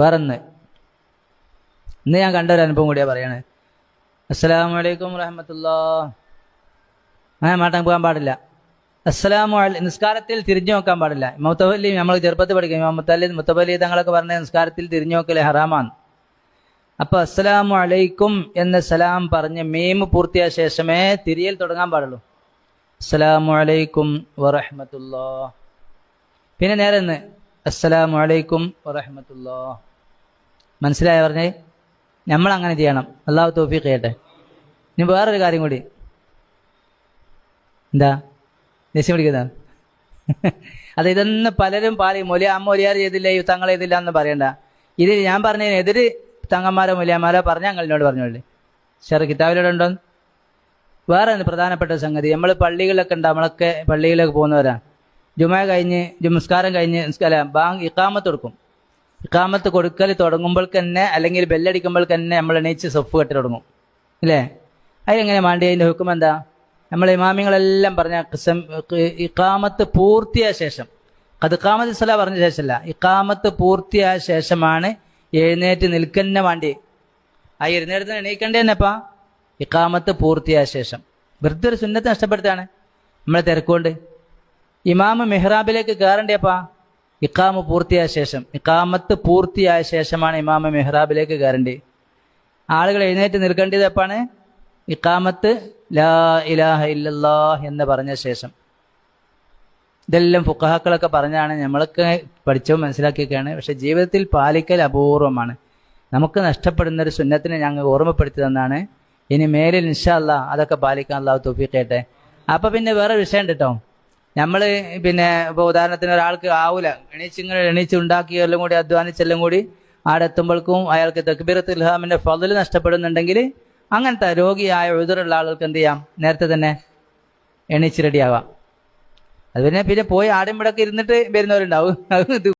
വേറൊന്ന്. ഇന്ന് ഞാൻ കണ്ട ഒരു അനുഭവം കൂടിയാ പറയാണ്. അസ്സലാമു അലൈക്കും വറഹമത്തുല്ലാ അങ്ങനെ മാറ്റാൻ പോകാൻ പാടില്ല. അസ്സലാമു അലൈ നിസ്കാരത്തിൽ തിരിഞ്ഞു നോക്കാൻ പാടില്ല. മുത്തവല്ലി നമ്മൾ ചെറുപ്പത്തിൽ പഠിക്കും. മുത്തല്ലി മുത്തവല്ലി തങ്ങളൊക്കെ പറഞ്ഞ നിസ്കാരത്തിൽ തിരിഞ്ഞു നോക്കലേ ഹറാമാണ്. അപ്പൊ അസ്സലാമു അലൈക്കും എന്ന സലാം പറഞ്ഞ് മീം പൂർത്തിയായ ശേഷമേ തിരിയൽ തുടങ്ങാൻ പാടുള്ളൂ. അസ്സലാമു അലൈക്കും വറഹമത്തുല്ലാ പിന്നെ നേരെ അസ്സലാമു അലൈക്കും വറഹമത്തുല്ലാ മനസ്സിലായ പറഞ്ഞേ? നമ്മൾ അങ്ങനെ ചെയ്യണം. അള്ളാഹു തോഫീഖ് ചെയ്യട്ടെ. ഇനി വേറൊരു കാര്യം കൂടി. എന്താ? ദേഷ്യം പിടിക്കുന്ന അത് ഇതെന്ന് പലരും പാലി മൊലിയാമ്മ അമ്മ ഒലിയാർ ചെയ്തില്ല? തങ്ങൾ ചെയ്തില്ല എന്ന് പറയണ്ട. ഇത് ഞാൻ പറഞ്ഞതിന് എതിര് തങ്ങന്മാരോ മൊലിയാമാരോ പറഞ്ഞ ഞങ്ങളിനോട് പറഞ്ഞോളൂ. ഷെറ കിതാബിലൂടെ വേറെ പ്രധാനപ്പെട്ട സംഗതി. നമ്മൾ പള്ളികളിലൊക്കെ ഉണ്ട്. നമ്മളൊക്കെ പള്ളികളിലൊക്കെ പോകുന്നവരാ. ജുമ കഴിഞ്ഞ് ജുമസ്കാരം കഴിഞ്ഞ് അല്ല ബാങ്ക് ഇക്കാമത്ത് കൊടുക്കും. ഇക്കാമത്ത് കൊടുക്കൽ തുടങ്ങുമ്പോൾ തന്നെ അല്ലെങ്കിൽ ബെല്ലടിക്കുമ്പോൾ തന്നെ നമ്മൾ എണീച്ച് സൊഫ് കെട്ടി തുടങ്ങും. അല്ലേ അതിലെങ്ങനെ മാണ്ടി? അതിന്റെ ഹുക്കും എന്താ? നമ്മൾ ഇമാമിങ്ങളെല്ലാം പറഞ്ഞ ഇക്കാമത്ത് പൂർത്തിയായ ശേഷം. അത് ഇക്കാമത്ത് സല പറഞ്ഞ ശേഷമല്ല. ഇക്കാമത്ത് പൂർത്തിയായ ശേഷമാണ് എഴുന്നേറ്റ് നിൽക്കുന്ന വേണ്ടി ആ എഴുന്നേറ്റ് എണീക്കണ്ടേ തന്നെപ്പാ ഇക്കാമത്ത് പൂർത്തിയായ ശേഷം. വെറുതെ ഒരു സുന്നത്ത് നഷ്ടപ്പെടുത്താണ് നമ്മളെ തിരക്കുകൊണ്ട്. ഇമാമ് മെഹ്റാബിലേക്ക് കയറണ്ടേപ്പാ ഇക്കാമ് പൂർത്തിയായ ശേഷം ഇക്കാമത്ത് പൂർത്തിയായ ശേഷമാണ് ഇമാമ മെഹ്റാബിലേക്ക് കയറേണ്ടത് ആളുകൾ എഴുന്നേറ്റ് നിൽക്കേണ്ടത് എപ്പാണ്? ഇക്കാമത്ത് ലാ ഇലാഹ ഇല്ലല്ലാ എന്ന് പറഞ്ഞ ശേഷം. ഇതെല്ലാം ഫുക്കഹാക്കളൊക്കെ പറഞ്ഞാണ് നമ്മളൊക്കെ പഠിച്ചോ മനസ്സിലാക്കിയൊക്കെയാണ്. പക്ഷെ ജീവിതത്തിൽ പാലിക്കൽ അപൂർവമാണ്. നമുക്ക് നഷ്ടപ്പെടുന്ന ഒരു സുന്നത്തിനെ ഞങ്ങൾ ഓർമ്മപ്പെടുത്തി തന്നാണ്. ഇനി മേലിൽ ഇൻഷാല്ല അതൊക്കെ പാലിക്കാൻ അള്ളാഹു തോഫിക്കട്ടെ അപ്പൊ പിന്നെ വേറെ വിഷയം ഉണ്ട് കേട്ടോ നമ്മൾ പിന്നെ ഇപ്പോൾ ഉദാഹരണത്തിന് ഒരാൾക്ക് ആവൂല. എണീച്ചിങ്ങനെ എണീച്ച് ഉണ്ടാക്കിയെല്ലാം കൂടി അധ്വാനിച്ചെല്ലാം കൂടി ആടെ എത്തുമ്പോഴേക്കും അയാൾക്ക് തക്ബീറത്ത് ഇൽഹാമിന്റെ ഫതിൽ നഷ്ടപ്പെടുന്നുണ്ടെങ്കിൽ അങ്ങനത്തെ രോഗിയായ എഴുതുള്ള ആളുകൾക്ക് എന്ത് ചെയ്യാം? നേരത്തെ തന്നെ എണീച്ച് റെഡിയാവാം. അത് പിന്നെ പിന്നെ പോയി ആടും ഇവിടെ ഇരുന്നിട്ട് വരുന്നവരുണ്ടാവും.